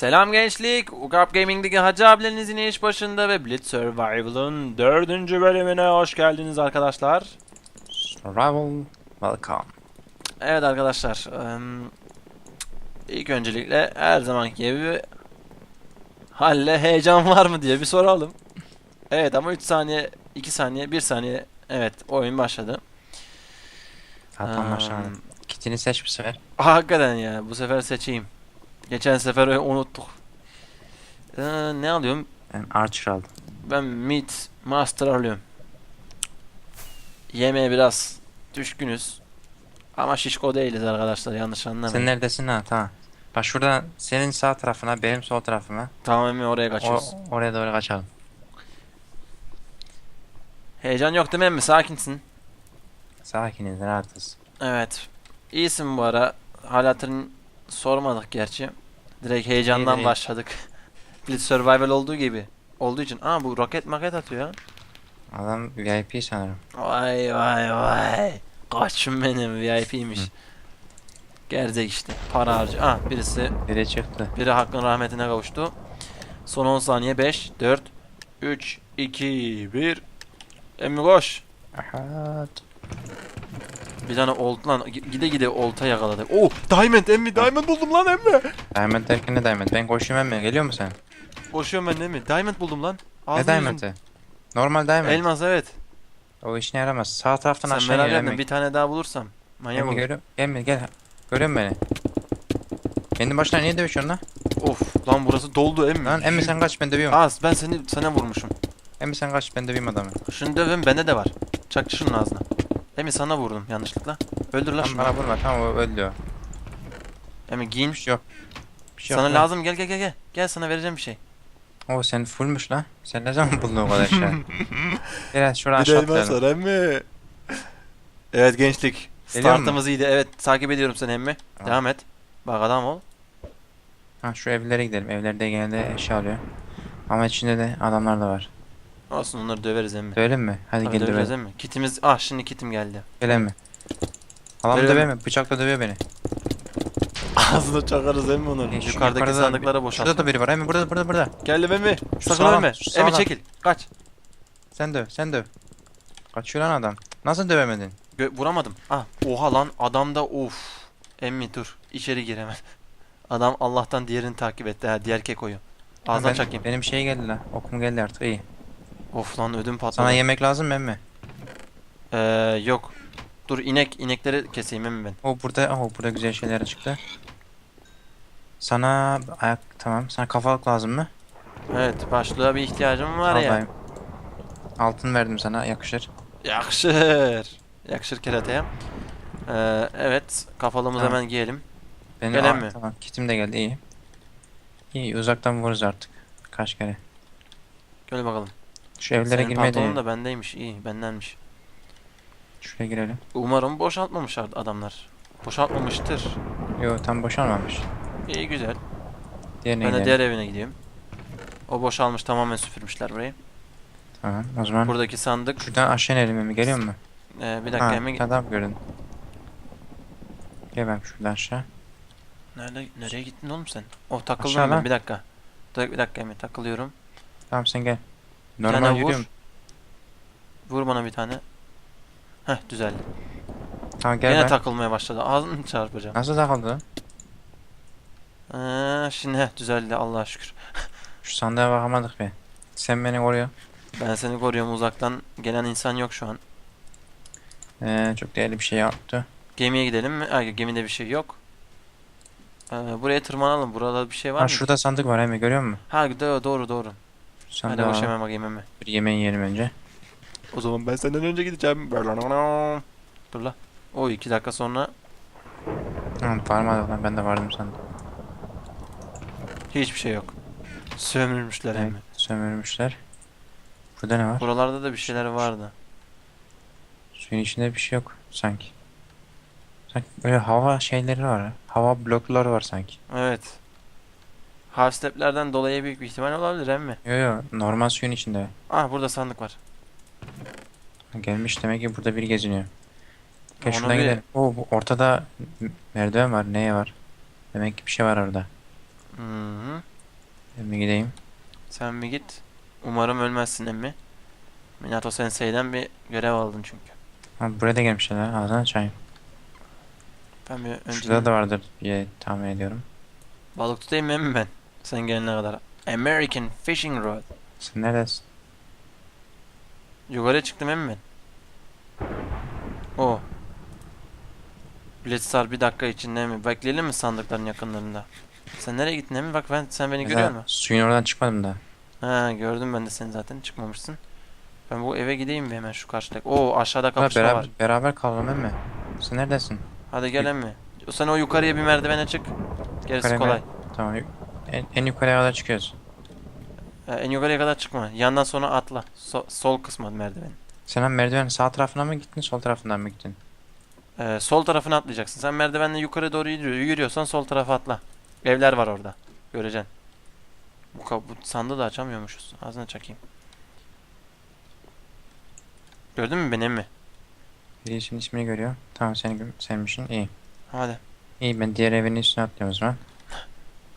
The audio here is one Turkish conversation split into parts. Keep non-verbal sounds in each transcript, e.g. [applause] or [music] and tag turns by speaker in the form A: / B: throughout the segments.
A: Selam gençlik. Ugap Gaming'deki Hacı abileriniz yine iş başında ve Blitz Survival'ın dördüncü bölümüne hoş geldiniz arkadaşlar.
B: Survival welcome.
A: Evet arkadaşlar. eee, ilk öncelikle her zamanki gibi halle heyecan var mı diye bir soralım. Evet ama 3 saniye, 2 saniye, 1 saniye. Evet oyun başladı.
B: Zaten
A: Eee,
B: başlamadım. Kitini seç bu sefer.
A: Hakikaten ya bu sefer seçeyim. Geçen sefer unuttuk. Eee, ne alıyorum?
B: Ben Archer aldım.
A: Ben Meat Master alıyorum. Yemeğe biraz düşkünüz. Ama şişko değiliz arkadaşlar yanlış anlamayın.
B: Sen neredesin ha? Tamam. Bak şurada senin sağ tarafına, benim sol tarafıma.
A: Tamamen oraya kaçıyoruz.
B: O, oraya doğru kaçalım.
A: Heyecan yok değil mi emmi? Sakinsin.
B: Sakiniz, rahatız.
A: Evet. İyisin bu ara. Hal hatırın sormadık gerçi. Direkt heyecandan
B: iyi.
A: başladık. [laughs] Blitz Survival olduğu gibi. Olduğu için. Aa bu roket maket atıyor ya.
B: Adam VIP sanırım.
A: Vay vay vay. Kaçım benim VIP'ymiş.
B: Hı.
A: Gerzek işte. Para harcı. Ah birisi
B: Biri çıktı.
A: Biri hakkın rahmetine kavuştu. Son 10 saniye 5, 4, 3, 2, 1. Emmi koş.
B: Aha.
A: Bir tane olt lan gi- gide gide olta yakaladı. Oh diamond emmi diamond buldum lan emmi.
B: Diamond derken ne diamond? Ben koşuyorum emme. Geliyor musun sen?
A: Koşuyorum ben emmi. Diamond buldum lan.
B: Ne
A: Ağzını
B: diamond'ı? Normal diamond.
A: Elmas evet.
B: O işine yaramaz. Sağ taraftan
A: Sen
B: aşağı
A: merak etme
B: emmi.
A: bir tane daha bulursam. Manyak
B: Emmi
A: olur.
B: görüyor. Emmi gel. Görüyor musun beni? Benim başına niye dövüşüyorsun lan?
A: Of lan burası doldu emmi.
B: Lan Emmi sen kaç ben dövüyorum.
A: Az ben seni sana vurmuşum.
B: Emmi sen kaç ben döveyim adamı.
A: Şunu dövün bende de var. Çak şunun ağzına. Emmi sana vurdum yanlışlıkla. Öldür lan
B: Lan
A: şunu.
B: bana vurma tamam o öldü o.
A: Emmi giyin.
B: Bir şey yok. Bir şey
A: Sana
B: yok lan.
A: lazım gel gel gel gel. Gel sana vereceğim bir şey.
B: O sen fullmüş lan. Sen ne zaman buldun o kadar şey? [laughs] Hadi şuradan aşağı atlayalım.
A: emmi. Evet gençlik.
B: Geliyor mu?
A: Startımız iyiydi. Evet takip ediyorum seni emmi.
B: Tamam.
A: Devam et. Bak adam ol.
B: Ha şu evlere gidelim. Evlerde genelde eşya alıyor. Ama içinde de adamlar da var.
A: Olsun onları döveriz emmi.
B: Dövelim mi? Hadi
A: Tabii
B: gel
A: döveceğiz
B: dövelim.
A: emmi. Kitimiz ah şimdi kitim geldi.
B: Gel mi? Adam
A: Dövelim.
B: döver mi? Bıçakla dövüyor beni.
A: Ağzını çakarız emmi onları.
B: E, şu
A: Yukarıdaki
B: yukarıda-
A: sandıklara boşalt.
B: Şurada da biri var. Hemen burada burada burada.
A: Geldim emmi.
B: Şu
A: Sakın
B: sağlam,
A: ölme.
B: şu
A: Emmi
B: sağlam.
A: çekil. Kaç.
B: Sen döv sen döv. Kaçıyor lan adam. Nasıl dövemedin?
A: Gö- vuramadım. Ah oha lan adamda of. Emmi dur. İçeri gir hemen. [laughs] Adam Allah'tan diğerini takip etti ha diğer kekoyu. Ağzına
B: ben-
A: çakayım.
B: Benim şey geldi lan. Okum geldi artık iyi.
A: Of lan ödüm patladı.
B: Sana yemek lazım mı emmi?
A: Ee, yok. Dur inek inekleri keseyim emmi ben.
B: O burada, o burada güzel şeyler çıktı. Sana ayak tamam. Sana kafalık lazım mı?
A: Evet başlığa bir ihtiyacım var
B: Al
A: ya.
B: Altın verdim sana yakışır.
A: Yakışır. Yakışır kerateye. Ee, evet kafalığımızı
B: Tamam.
A: hemen giyelim.
B: Benim
A: Gelen mi?
B: Tamam kitim de geldi iyi. İyi uzaktan vururuz artık. Kaç kere.
A: Gel bakalım.
B: Şu evlere
A: Senin
B: girmeye
A: pantolonun
B: de
A: da bendeymiş. iyi bendenmiş.
B: şuraya girelim.
A: Umarım boşaltmamışlar adamlar. Boşaltmamıştır.
B: Yo tam boşalmamış.
A: İyi güzel.
B: Diğerine
A: Ben de
B: gidelim.
A: diğer evine gideyim. O boşalmış tamamen süpürmüşler burayı.
B: Tamam o zaman
A: Buradaki sandık.
B: şuradan aşağı inelim mi? Geliyor mu?
A: Ee, bir dakika
B: Ha,
A: hemen.
B: tamam gördüm. Gel ben şuradan aşağı.
A: Nerede nereye gittin oğlum sen? Oh takıldım
B: Aşağı
A: ben bir dakika. Dur, bir dakika hemen takılıyorum.
B: Tamam sen gel.
A: Bir tane
B: Normal
A: vur. Vur bana bir tane. Heh düzeldi.
B: Tamam gel
A: Yine
B: ben.
A: takılmaya başladı. Ağzını çarpacağım.
B: Nasıl takıldı?
A: Ee, şimdi heh düzeldi Allah'a şükür. [laughs]
B: Şu sandığa bakamadık be. Sen beni koruyor.
A: Ben seni koruyorum uzaktan. Gelen insan yok şu an.
B: Ee, çok değerli bir şey yaptı.
A: Gemiye gidelim mi? Ay, gemide bir şey yok. Ee, buraya tırmanalım. Burada bir şey var
B: Ha
A: mı?
B: şurada sandık var Emi görüyor musun?
A: Ha doğru doğru.
B: Şu
A: Hadi
B: sandığa
A: koş hemen bakayım hemen.
B: Bir yemeği yiyelim önce.
A: O zaman ben senden önce gideceğim. Dur la. O iki dakika sonra
B: Tamam parmağı lan ben de vardım sandım.
A: hiçbir şey yok. Sömürmüşler
B: Evet,
A: hemen.
B: sömürmüşler. Burada ne var?
A: Buralarda da bir şeyler vardı.
B: Suyun içinde bir şey yok sanki. Sanki böyle hava şeyleri var. ha. Hava blokları var sanki.
A: Evet. Half steplerden dolayı büyük bir ihtimal olabilir emmi.
B: Yo yo normal suyun içinde.
A: Ah burada sandık var.
B: Gelmiş demek ki burada biri geziniyor. Gel şuradan
A: bir-
B: gidelim. Oo bu ortada merdiven var. Neye var? Demek ki bir şey var orada.
A: Hı -hı.
B: gideyim.
A: Sen bir git. Umarım ölmezsin emmi. Minato Sensei'den bir görev aldın çünkü.
B: Ha, buraya da gelmişler ha. Ağzını açayım.
A: Ben bir önce
B: Şurada da vardır diye tahmin ediyorum.
A: balık tutayım emmi ben? Sen gelene kadar. American Fishing Rod.
B: Sen neredesin?
A: Yukarıya çıktım emmi ben. O. Blitzstar bir dakika içinde mi? Bekleyelim mi sandıkların yakınlarında? Sen nereye gittin emmi? Bak ben sen beni görüyor musun?
B: suyun oradan çıkmadım da.
A: Ha gördüm ben de seni zaten çıkmamışsın. Ben bu eve gideyim bir hemen şu karşıdaki. Oo aşağıda kapışma
B: beraber,
A: var.
B: beraber kalalım emmi. Sen neredesin?
A: Hadi gel emmi. Sen o yukarıya bir merdivene çık. Gerisi
B: Yukarıya
A: kolay.
B: Tamam. En, en yukarıya kadar çıkıyoruz.
A: Ee, en yukarıya kadar çıkma. Yandan sonra atla. So- sol kısma merdiven.
B: Sen hem merdivenin sağ tarafına mı gittin, sol tarafından mı gittin?
A: Ee, sol tarafına atlayacaksın. Sen merdivenle yukarı doğru yürü- yürüyorsan sol tarafa atla. Evler var orada. Göreceksin. Bu, bu sandığı da açamıyormuşuz. Ağzına çakayım. Gördün mü beni mi?
B: Birisinin ismini görüyor. Tamam seni sevmişsin. İyi.
A: Hadi.
B: İyi ben diğer evin üstüne atlıyorum o zaman.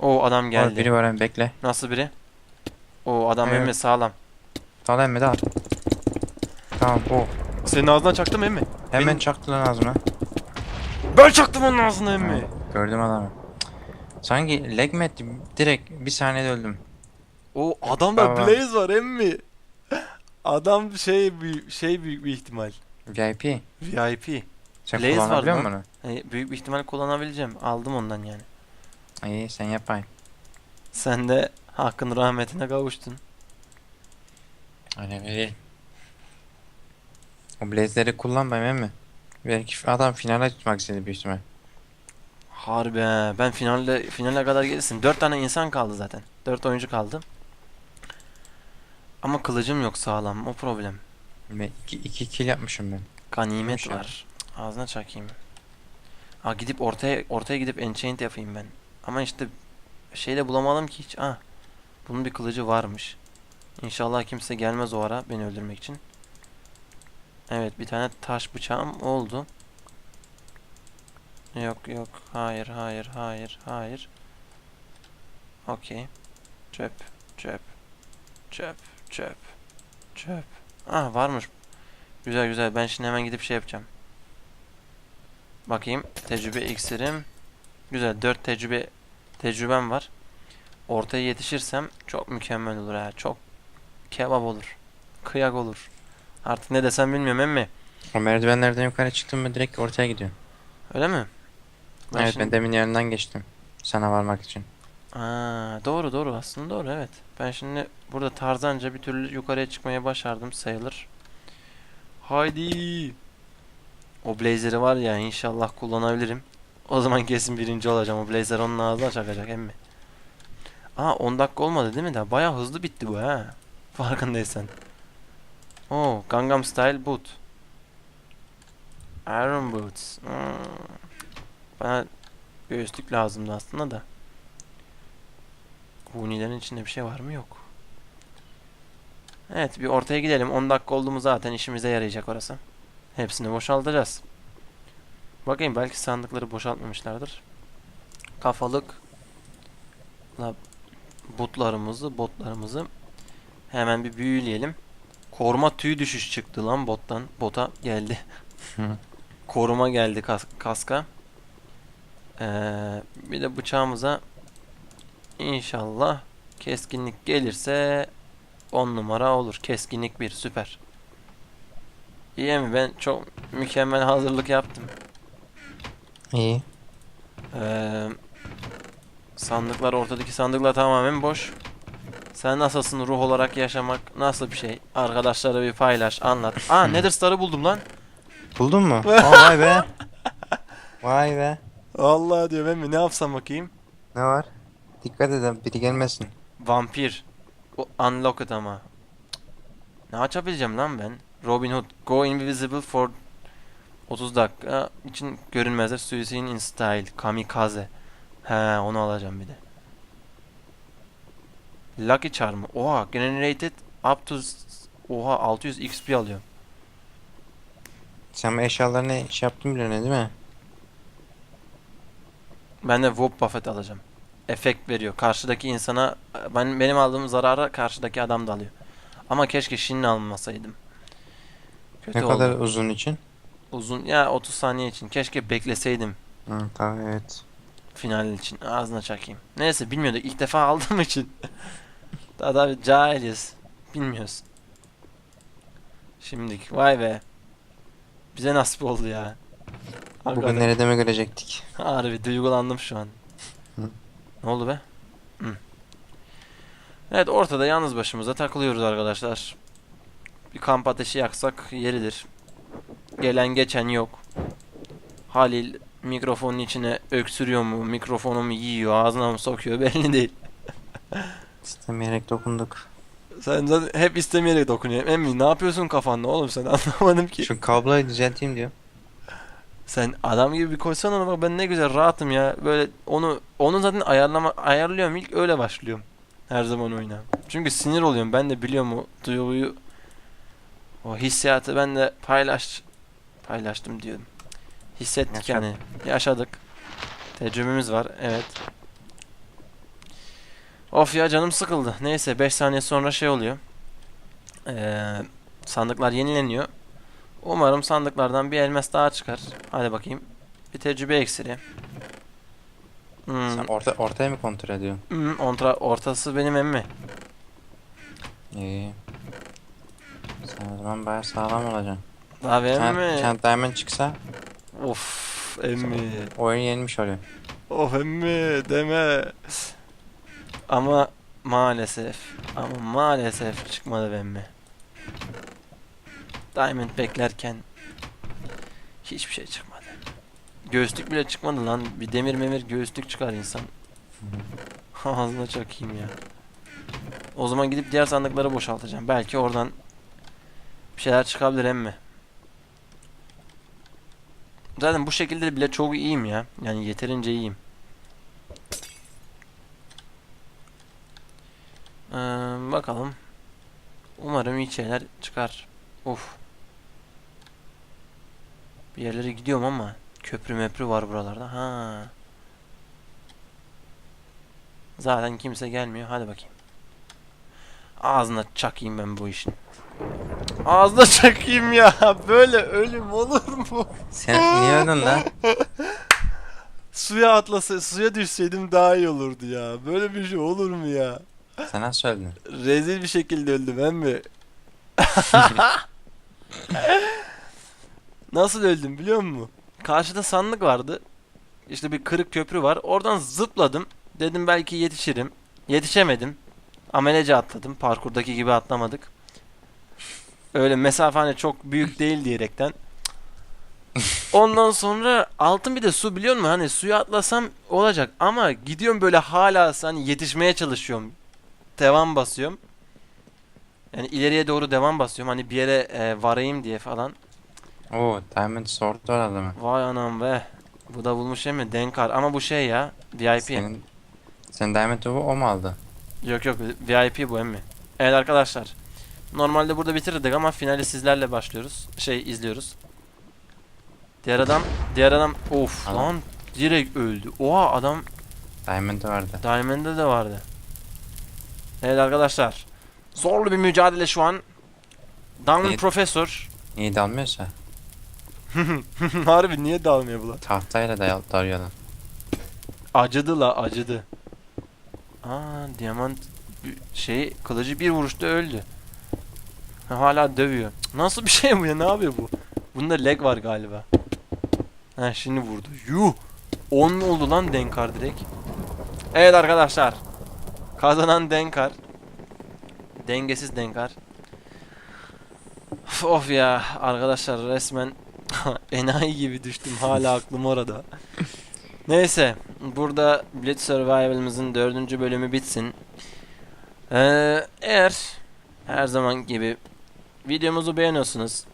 A: O adam
B: Orada
A: geldi.
B: biri var hem bekle.
A: Nasıl biri? O adam
B: Evet.
A: emmi sağlam.
B: Dal emmi dal. Tamam o.
A: Senin ağzına çaktım emmi.
B: Hemen
A: Benim-
B: çaktı lan ağzına.
A: Ben çaktım onun ağzına emmi.
B: Gördüm adamı. Sanki lag mi etti? Direkt bir saniyede öldüm.
A: O adamda. Blaze var emmi. Adam şey büyük şey büyük bir ihtimal.
B: VIP.
A: VIP.
B: Sen
A: Blaze var
B: musun
A: E, büyük bir ihtimal kullanabileceğim. Aldım ondan yani.
B: İyi sen yapayım.
A: Sen de hakkın rahmetine kavuştun.
B: Öyle değil. O blaze'leri kullanmayayım mi? Belki adam finale tutmak istedi büyük ihtimal.
A: Harbi he. Ben finalde finale kadar gelirsin. Dört tane insan kaldı zaten. Dört oyuncu kaldı. Ama kılıcım yok sağlam. O problem.
B: Ben iki, iki kill yapmışım ben.
A: Ganimet var. Ağzına çakayım. Aa gidip ortaya ortaya gidip enchant yapayım ben. Ama işte şey de bulamadım ki hiç. Ah. Bunun bir kılıcı varmış. İnşallah kimse gelmez o ara beni öldürmek için. Evet bir tane taş bıçağım oldu. Yok yok. Hayır hayır hayır hayır. Okey. Çöp çöp çöp çöp çöp. Ah varmış Güzel güzel. Ben şimdi hemen gidip şey yapacağım. Bakayım. Tecrübe iksirim. Güzel. 4 tecrübe tecrübem var. Ortaya yetişirsem çok mükemmel olur ha. Çok kebap olur. Kıyak olur. Artık ne desem bilmiyorum emmi.
B: O merdivenlerden yukarı çıktım mı direkt ortaya gidiyorum.
A: Öyle mi?
B: evet
A: şimdi-
B: ben demin yanından geçtim. Sana varmak için.
A: Aa, doğru doğru aslında doğru evet. Ben şimdi burada tarzanca bir türlü yukarıya çıkmaya başardım sayılır. Haydi. O blazer'i var ya inşallah kullanabilirim. O zaman kesin birinci olacağım. O blazer onun ağzına çakacak emmi. Aa 10 dakika olmadı değil mi daha? Baya hızlı bitti bu ha. Farkındaysan. Oo Gangnam Style boot. Iron boots. Hmm. Bana göğüslük lazımdı aslında da. Hunilerin içinde bir şey var mı? Yok. Evet bir ortaya gidelim. 10 dakika oldu mu zaten işimize yarayacak orası. Hepsini boşaltacağız. Bakayım belki sandıkları boşaltmamışlardır. Kafalık la botlarımızı, botlarımızı hemen bir büyüleyelim. Koruma tüy düşüş çıktı lan bottan. Bota geldi. Koruma geldi kas- kaska. Ee, bir de bıçağımıza İnşallah keskinlik gelirse 10 numara olur. Keskinlik 1 süper. İyi mi? Ben çok mükemmel hazırlık yaptım.
B: İyi.
A: Ee, sandıklar ortadaki sandıklar tamamen boş. Sen nasılsın ruh olarak yaşamak nasıl bir şey? Arkadaşlara bir paylaş, anlat. Aa Nether Star'ı buldum lan.
B: Buldun mu? [laughs] Aa, vay be. Vay be.
A: Allah diyor ben mi? Ne yapsam bakayım?
B: Ne var? Dikkat edin biri gelmesin.
A: Vampir. O unlocked ama. Ne açabileceğim lan ben? Robin Hood. Go invisible for 30 dakika için görünmezler. Suicide in style. Kamikaze. He onu alacağım bir de. Lucky Charm. Oha generated up to Oha 600 XP alıyorum.
B: Sen eşyalarını şey yaptın bile değil mi?
A: Ben de Wop Buffet alacağım. efekt veriyor. Karşıdaki insana ben benim aldığım zarara karşıdaki adam da alıyor. Ama keşke şimdi almasaydım. Kötü
B: Ne
A: oldu.
B: kadar uzun için?
A: Uzun ya 30 saniye için. Keşke bekleseydim
B: Hı, tabii evet.
A: final için. Ağzına çakayım. Neyse bilmiyorduk. İlk defa [laughs] aldığım için. Daha da cahiliz. Bilmiyoruz. Şimdilik. Vay be. Bize nasip oldu ya. Hakikaten.
B: Bugün nerede mi görecektik?
A: Harbi duygulandım şu an.
B: Hı.
A: Ne oldu be? Hı. Evet ortada yalnız başımıza takılıyoruz arkadaşlar. Bir kamp ateşi yaksak yeridir. Gelen geçen yok. Halil mikrofonun içine öksürüyor mu, mikrofonu mu yiyor, ağzına mı sokuyor belli değil. [laughs]
B: İstemeyerek dokunduk.
A: Sen zaten hep istemeyerek dokunuyorsun. Emmi ne yapıyorsun kafanda oğlum sen [laughs] anlamadım ki.
B: Şu kabloyu düzelteyim diyor.
A: Sen adam gibi bir koysan ona bak ben ne güzel rahatım ya. Böyle onu onu zaten ayarlama ayarlıyorum ilk öyle başlıyorum. Her zaman oyuna. Çünkü sinir oluyorum. Ben de biliyorum o duyguyu o hissiyatı ben de paylaş paylaştım diyorum. Hissettik
B: Yaşadık.
A: yani. Yaşadık. Tecrübemiz var. Evet. Of ya canım sıkıldı. Neyse 5 saniye sonra şey oluyor. Ee, sandıklar yenileniyor. Umarım sandıklardan bir elmas daha çıkar. Hadi bakayım. Bir tecrübe eksiri. Hmm,
B: Sen orta, ortaya mı kontrol ediyorsun?
A: hmm, ontra, ortası benim emmi.
B: İyi. Sen o zaman bayağı sağlam olacaksın.
A: Daha
B: Kent,
A: mi?
B: Kent Diamond çıksa
A: Of emmi.
B: oyun yenmiş oluyor.
A: Of emmi deme. Ama maalesef. Ama maalesef çıkmadı emmi. Diamond beklerken hiçbir şey çıkmadı. Göğüslük bile çıkmadı lan. Bir demir memir göğüslük çıkar insan. [laughs] Ağzına çakayım ya. O zaman gidip diğer sandıkları boşaltacağım. Belki oradan bir şeyler çıkabilir emmi. Zaten bu şekilde bile çok iyiyim ya. Yani yeterince iyiyim. Ee, bakalım. Umarım iyi şeyler çıkar. Of. Bir yerlere gidiyorum ama köprü meprü var buralarda. Ha. Zaten kimse gelmiyor. Hadi bakayım. Ağzına çakayım ben bu işin. Ağzına çakayım ya. [laughs] Böyle ölüm olur mu?
B: Sen niye öldün lan?
A: Suya atlasa, suya düşseydim daha iyi olurdu ya. Böyle bir şey olur mu ya?
B: Sen nasıl öldün?
A: Rezil bir şekilde öldüm ben mi? [laughs] Nasıl öldüm biliyor musun? Karşıda sandık vardı. İşte bir kırık köprü var. Oradan zıpladım. Dedim belki yetişirim. Yetişemedim. Amelece atladım. Parkurdaki gibi atlamadık. Öyle mesafe hani çok büyük değil diyerekten. Ondan sonra altın bir de su biliyor musun? Hani suya atlasam olacak ama gidiyorum böyle hala hani yetişmeye çalışıyorum. Devam basıyorum. Yani ileriye doğru devam basıyorum. Hani bir yere e, varayım diye falan.
B: Oo Diamond Sword var adamı.
A: Vay anam be. Bu da bulmuş değil mi? Denkar. Ama bu şey ya. VIP.
B: Senin, senin Diamond Tube'u o mu aldı?
A: Yok yok. VIP bu emmi. Evet arkadaşlar. Normalde burada bitirdik ama finali sizlerle başlıyoruz. Şey izliyoruz. Diğer adam, diğer adam of
B: Adam.
A: lan direkt öldü. Oha adam
B: Diamond vardı.
A: Diamond'da de vardı. Evet arkadaşlar. Zorlu bir mücadele şu an. Down
B: Evet.
A: Professor.
B: Niye dalmıyorsa? [laughs]
A: Harbi niye dalmıyor bu lan?
B: Tahtayla da darıyor adam.
A: Acıdı la acıdı. Aa diamant şey kılıcı bir vuruşta öldü. Ha, Hala dövüyor. Cık, Nasıl bir şey bu ya? Ne yapıyor bu? Bunda lag var galiba. Ha şimdi vurdu. Yuh. 10 mu oldu lan Denkar direkt? Evet arkadaşlar. Kazanan Denkar. Dengesiz Denkar. Of, Of ya arkadaşlar resmen [laughs] enayi gibi düştüm. Hala [laughs] aklım orada. Neyse burada Blitz Survival'ımızın dördüncü bölümü bitsin. Ee, eğer her zaman gibi videomuzu beğeniyorsunuz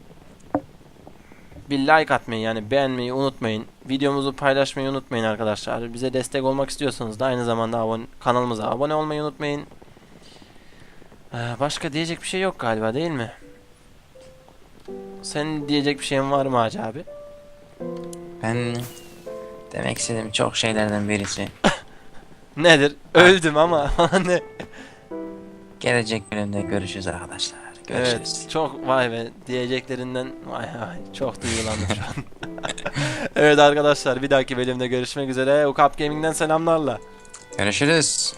A: bir like atmayı yani beğenmeyi unutmayın. Videomuzu paylaşmayı unutmayın arkadaşlar. Bize destek olmak istiyorsanız da aynı zamanda abone, kanalımıza abone olmayı unutmayın. Ee, başka diyecek bir şey yok galiba değil mi? Senin diyecek bir şeyin var mı Hacı abi?
B: Ben demek istediğim çok şeylerden birisi. [laughs]
A: Nedir? Öldüm ama [laughs] ne?
B: Gelecek bölümde görüşürüz arkadaşlar. Görüşürüz.
A: Evet çok vay be diyeceklerinden vay vay çok duygulandım şu an. [laughs] evet arkadaşlar bir dahaki bölümde görüşmek üzere. Ukap Gaming'den selamlarla.
B: Görüşürüz.